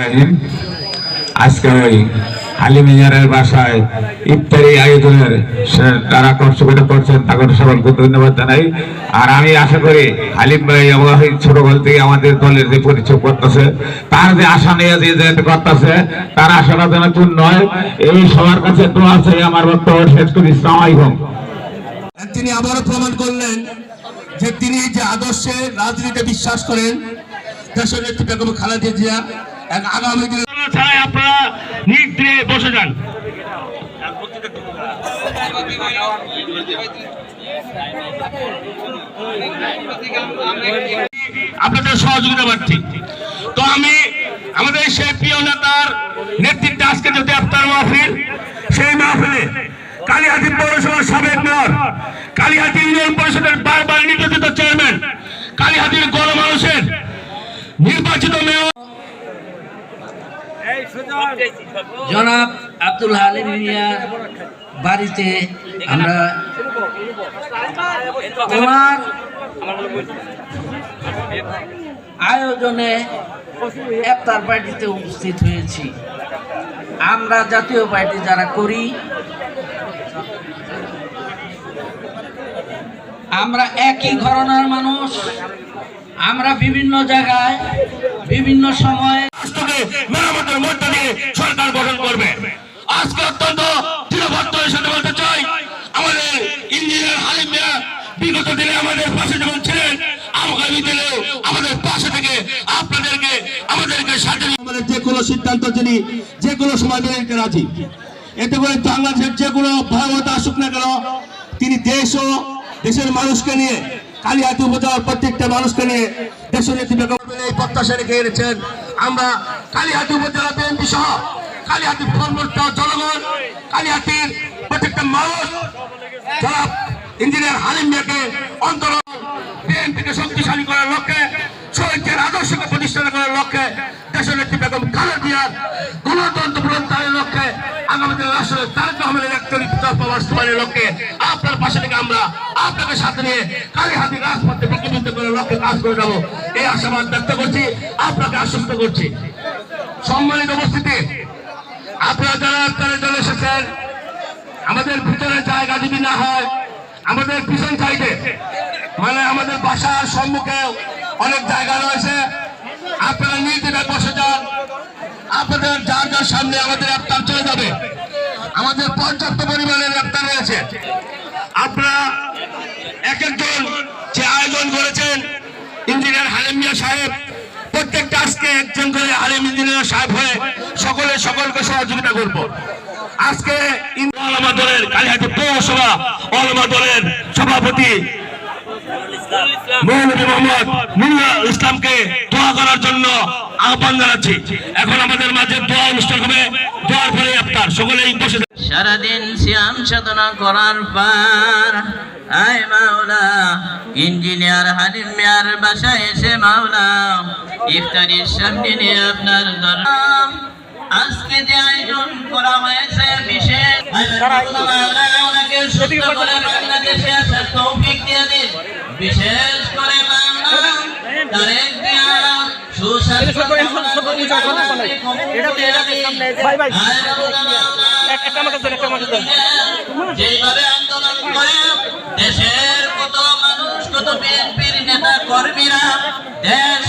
রাহিম আজকে ওই হালিম মিয়ারের বাসায় ইফতারি আয়োজনের তারা কষ্ট করছেন তাদের সকলকে ধন্যবাদ জানাই। আর আমি আশা করি হালিম ভাই এবং ছোটবেল থেকে আমাদের দলের যে পরিচয় করতেছে, তার যে আশা নিয়ে যে করতেছে, তার আশাটা যেন পূর্ণ হয়। এই সবার কাছে দোয়া আছে আমার বক্তব্য শেষ করি। ইসলাম আলাইকুম। তিনি আবারও প্রমাণ করলেন যে তিনি যে আদর্শে রাজনীতিতে বিশ্বাস করেন, দেশের নেত্রী বেগম খালেদা জিয়া আপনাদের সহযোগিতা প্রার্থী তো আমি আমাদের সেই প্রিয় নেতার নেতৃত্বে আজকে যদি আপনার মাহফিল, সেই মাহফিলে কালীহাতি পৌরসভার সাবেক মেয়র, কালীহাতি ইউনিয়ন পরিষদের বারবার নির্বাচিত চেয়ারম্যান, কালীহাতির গণমানুষের নির্বাচিত মেয়র জনাব আব্দুল হালিম মিয়ার বাড়িতে আমরা ওনার আয়োজনে ইফতার পার্টিতে উপস্থিত হয়েছি। আমরা জাতীয় পার্টি যারা করি, আমরা একই ঘরনার মানুষ, আমরা বিভিন্ন জায়গায়, বিভিন্ন সময় মেরামতের মধ্য দিয়ে সরকার গঠন করবে। আজকে অত্যন্ত সাথে বলতে চাই, আমাদের ইঞ্জিনিয়ার হালিম মিয়া বিগত দিনে আমাদের পাশে যখন ছিলেন, আগামী আমাদের পাশে থেকে আপনাদেরকে, আমাদেরকে সাথে আমাদের যে কোনো সিদ্ধান্ত যে কোনো সময় রাজি। এতে করে বাংলাদেশের যে কোনো ভয়াবহতা আসুক না কেন, তিনি দেশ ও দেশের মানুষকে নিয়ে উপজেলার প্রত্যেকটা মানুষকে নিয়ে এই প্রত্যাশা রেখে এনেছেন। আমরা কালিহাতি উপজেলা বিএনপি সহ কালিহাতি ফলমূর্ত জনগণ, কালিহাতির প্রত্যেকটা মানুষ, যারা ইঞ্জিনিয়ার হালিম মিয়াকে অন্তর বিএনপিকে শক্তিশালী করার লক্ষ্যে, শহীদদের আদর্শকে প্রতিষ্ঠা করার লক্ষ্যে দেশের নেত্রী বেগম খালেদা গণতন্ত্র প্রত্যাহারের লক্ষ্যে আগামী দিনে রাষ্ট্রের তারেক রহমানের নেতৃত্ব বাস্তবায়নের লক্ষ্যে আপনার পাশে থেকে আমরা আপনাকে সাথে নিয়ে কালীহাতি রাজপথে বিকৃত করার লক্ষ্যে কাজ করে যাব। এই আশাবাদ ব্যক্ত করছি, আপনাকে আশ্বস্ত করছি। সম্মানিত উপস্থিতি, আপনারা যারা আপনারা চলে এসেছেন, আমাদের ভিতরে জায়গা যদি না হয়, আমাদের পিছন সাইডে মানে আমাদের বাসার সম্মুখে অনেক জায়গা রয়েছে। আপনারা নিজেরা বসে যার যার সামনে আমাদের আফতার চলে যাবে। আমাদের পর্যাপ্ত পরিমাণের আফতার রয়েছে। আপনারা এক একজন যে আয়োজন করেছেন, ইঞ্জিনিয়ার হালিম মিয়া সাহেব, প্রত্যেকটা আজকে একজন করে আলিম ইঞ্জিনিয়ার সাহেব হয়ে সকলে সকলকে সহযোগিতা করব। আজকে আলমা দলের কালীহাটি পৌরসভা আলমা দলের সভাপতি মৌলভী মোহাম্মদ নুরুল ইসলামকে দোয়া করার জন্য আহ্বান জানাচ্ছি। এখন আমাদের মাঝে দোয়া অনুষ্ঠান হবে। দোয়ার পরে আপনার সকলেই বসে সারাদিন শ্যাম সাধনা করার পর আয় মাওলা ইঞ্জিনিয়ার হালিম মিয়ার বাসায় এসে মাওলা ইফতারির সামনে নিয়ে আপনার দরবার আজকে যে আয়োজন করা হয়েছে বিশেষ বাংলাদেশে তৌফিক দিয়ে দিন। বিশেষ করে মাওলা কামনা করি মাওলা, কবুল করে দিন। আয় মাওলা, যেভাবে আন্দোলন করে দেশের কত মানুষ কত বিএনপির নেতা কর্মীরা দেশ